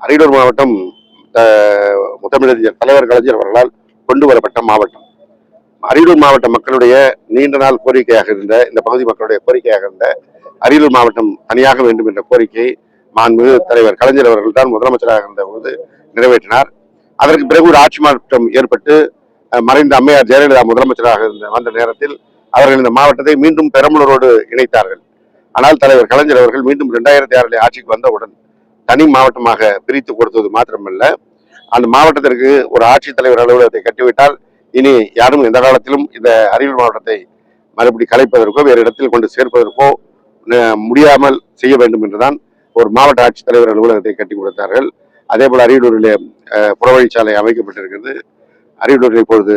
அரியலூர் மாவட்டம் அஹ், முத்தமிழறிஞர் தலைவர் கலைஞர் அவர்களால் கொண்டு வரப்பட்ட மாவட்டம். அரியலூர் மாவட்ட மக்களுடைய நீண்ட நாள் கோரிக்கையாக இருந்த இந்த பகுதி மக்களுடைய கோரிக்கையாக இருந்த அரியலூர் மாவட்டம் தனியாக வேண்டும் என்ற கோரிக்கை மாண்புமிகு தலைவர் கலைஞர் அவர்கள் தான் முதலமைச்சராக இருந்த போது நிறைவேற்றினார். அதற்கு பிறகு ஒரு ஆட்சி மாற்றம் ஏற்பட்டு அஹ், மறைந்த அம்மையார் ஜெயலலிதா முதலமைச்சராக இருந்த வந்த நேரத்தில் அவர்கள் இந்த மாவட்டத்தை மீண்டும் பெரம்பலூரோடு இணைத்தார்கள். ஆனால் தலைவர் கலைஞர் அவர்கள் மீண்டும் இரண்டாயிரத்தி ஆறில் ஆட்சிக்கு வந்தவுடன் தனி மாவட்டமாக பிரித்து கொடுத்தது மாத்திரமல்ல. அந்த மாவட்டத்திற்கு ஒரு ஆட்சித்தலைவர் அலுவலகத்தை கட்டிவிட்டால் இனி யாரும் எந்த காலத்திலும் இந்த அரியலூர் மாவட்டத்தை மறுபடி கலைப்பதற்கோ வேறு இடத்தில் கொண்டு சேர்ப்பதற்கோ முடியாமல் செய்ய வேண்டும் என்றுதான் ஒரு மாவட்ட ஆட்சித்தலைவர் அலுவலகத்தை கட்டி கொடுத்தார்கள். அதே போல் அரியலூரிலே புறவழிச்சாலை அமைக்கப்பட்டிருக்கிறது. அரியலூரில் இப்பொழுது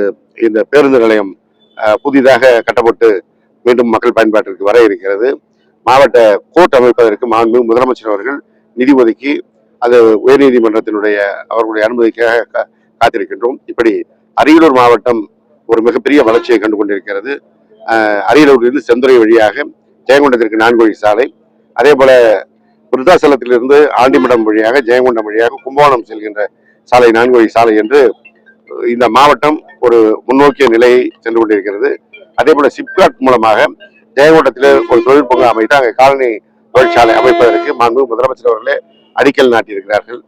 இந்த பேருந்து நிலையம் புதிதாக கட்டப்பட்டு மீண்டும் மக்கள் பயன்பாட்டிற்கு வர இருக்கிறது. மாவட்ட கோர்ட் அமைப்பதற்கு மாண்பு முதலமைச்சர் அவர்கள் நிதி ஒதுக்கி அது உயர்நீதிமன்றத்தினுடைய அவர்களுடைய அனுமதிக்காக காத்திருக்கின்றோம். இப்படி அரியலூர் மாவட்டம் ஒரு மிகப்பெரிய வளர்ச்சியை கண்டு கொண்டிருக்கிறது அரியலூரிலிருந்து செந்துறை வழியாக ஜெயங்கொண்டத்திற்கு நான்கு சாலை. அதே போல விருத்தாசலத்திலிருந்து ஆண்டிமடம் வழியாக ஜெயங்கொண்டம் வழியாக கும்பகோணம் செல்கின்ற சாலை நான்கு வழி சாலை என்று இந்த மாவட்டம் ஒரு முன்னோக்கிய நிலையை சென்று கொண்டிருக்கிறது. அதே போல சிப்காட் மூலமாக ஜெயங்கொண்டத்தில் ஒரு தொழில்பங்கு அமைத்து அங்கே காலனி தொழிற்சாலை அமைப்பதற்கு மாண்பு முதலமைச்சர் அவர்களே அடிக்கல் நாட்டியிருக்கிறார்கள்.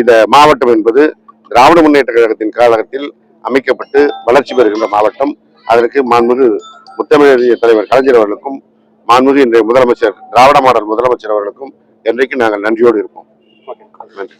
இந்த மாவட்டம் என்பது திராவிட முன்னேற்ற கழகத்தின் காலகட்டத்தில் அமைக்கப்பட்டு வளர்ச்சி பெறுகின்ற மாவட்டம். அதற்கு மாண்புமிகு முத்தமிழறிஞர் தலைவர் கலைஞர் அவர்களுக்கும் மாண்புமிகு இன்றைய முதலமைச்சர் திராவிட மாடல் முதலமைச்சர் அவர்களுக்கும் என்றைக்கு நாங்கள் நன்றியோடு இருப்போம். நன்றி.